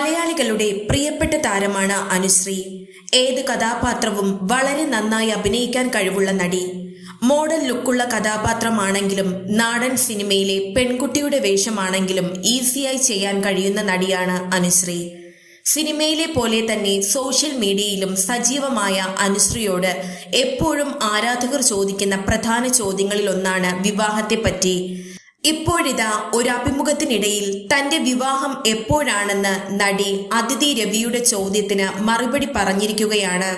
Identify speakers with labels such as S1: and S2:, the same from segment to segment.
S1: മലയാളികളുടെ പ്രിയപ്പെട്ട താരമാണ് അനുശ്രീ. ഏത് കഥാപാത്രവും വളരെ നന്നായി അഭിനയിക്കാൻ കഴിവുള്ള നടി. മോഡൽ ലുക്കുള്ള കഥാപാത്രമാണെങ്കിലും നാടൻ സിനിമയിലെ പെൺകുട്ടിയുടെ വേഷമാണെങ്കിലും ഈസിയായി ചെയ്യാൻ കഴിയുന്ന നടിയാണ് അനുശ്രീ. സിനിമയിലെ പോലെ തന്നെ സോഷ്യൽ മീഡിയയിലും സജീവമായ അനുശ്രീയോട് എപ്പോഴും ആരാധകർ ചോദിക്കുന്ന പ്രധാന ചോദ്യങ്ങളിലൊന്നാണ് വിവാഹത്തെപ്പറ്റി. ഇപ്പോഴിതാ ഒരു അഭിമുഖത്തിനിടയിൽ തന്റെ വിവാഹം എപ്പോഴാണെന്ന് നടി അതിഥി രവിയുടെ ചോദ്യത്തിന് മറുപടി പറഞ്ഞിരിക്കുകയാണ്.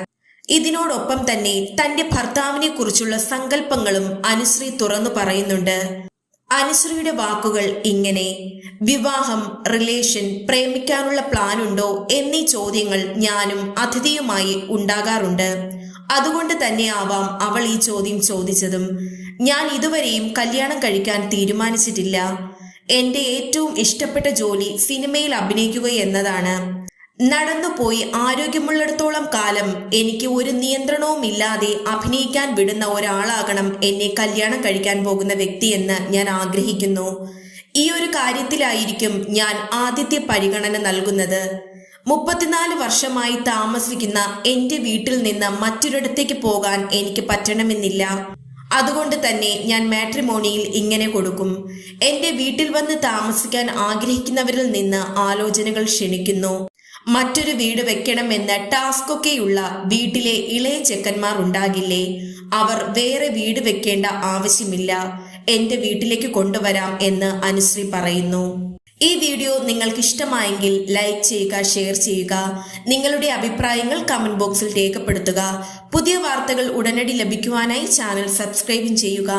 S1: ഇതിനോടൊപ്പം തന്നെ തന്റെ ഭർത്താവിനെ കുറിച്ചുള്ള സങ്കല്പങ്ങളും അനുശ്രീ തുറന്നു പറയുന്നുണ്ട്. അനുശ്രീയുടെ വാക്കുകൾ ഇങ്ങനെ വിവാഹം റിലേഷൻ പ്രേമിക്കാനുള്ള പ്ലാൻ ഉണ്ടോ എന്നീ ചോദ്യങ്ങൾ ഞാനും അതിഥിയുമായി ഉണ്ടാകാറുണ്ട്. അതുകൊണ്ട് തന്നെയാവാം അവൾ ഈ ചോദ്യം ചോദിച്ചതും. ഞാൻ ഇതുവരെയും കല്യാണം കഴിക്കാൻ തീരുമാനിച്ചിട്ടില്ല. എന്റെ ഏറ്റവും ഇഷ്ടപ്പെട്ട ജോലി സിനിമയിൽ അഭിനയിക്കുക എന്നതാണ്. നടന്നുപോയി ആരോഗ്യമുള്ളിടത്തോളം കാലം എനിക്ക് ഒരു നിയന്ത്രണവും ഇല്ലാതെ അഭിനയിക്കാൻ വിടുന്ന ഒരാളാകണം എന്നെ കല്യാണം കഴിക്കാൻ പോകുന്ന വ്യക്തിയെന്ന് ഞാൻ ആഗ്രഹിക്കുന്നു. ഈ ഒരു കാര്യത്തിലായിരിക്കും ഞാൻ ആദ്യത്തെ പരിഗണന നൽകുന്നത്. മുപ്പത്തിനാല് വർഷമായി താമസിക്കുന്ന എന്റെ വീട്ടിൽ നിന്ന് മറ്റൊരിടത്തേക്ക് പോകാൻ എനിക്ക് പറ്റണമെന്നില്ല. അതുകൊണ്ട് തന്നെ ഞാൻ മാട്രിമോണിയിൽ ഇങ്ങനെ കൊടുക്കും. എന്റെ വീട്ടിൽ വന്ന് താമസിക്കാൻ ആഗ്രഹിക്കുന്നവരിൽ നിന്ന് ആലോചനകൾ ക്ഷണിക്കുന്നു. മറ്റൊരു വീട് വെക്കണമെന്ന ടാസ്കൊക്കെയുള്ള വീട്ടിലെ ഇളയ ചെക്കന്മാർ ഉണ്ടാകില്ലേ? അവർ വേറെ വീട് വെക്കേണ്ട ആവശ്യമില്ല. എന്റെ വീട്ടിലേക്ക് കൊണ്ടുവരാം എന്ന് അനുശ്രീ പറയുന്നു. ഈ വീഡിയോ നിങ്ങൾക്ക് ഇഷ്ടമായെങ്കിൽ ലൈക്ക് ചെയ്യുക ഷെയർ ചെയ്യുക. നിങ്ങളുടെ അഭിപ്രായങ്ങൾ കമന്റ് ബോക്സിൽ രേഖപ്പെടുത്തുക. പുതിയ വാർത്തകൾ ഉടനടി ലഭിക്കുവാനായി ചാനൽ സബ്സ്ക്രൈബ് ചെയ്യുക.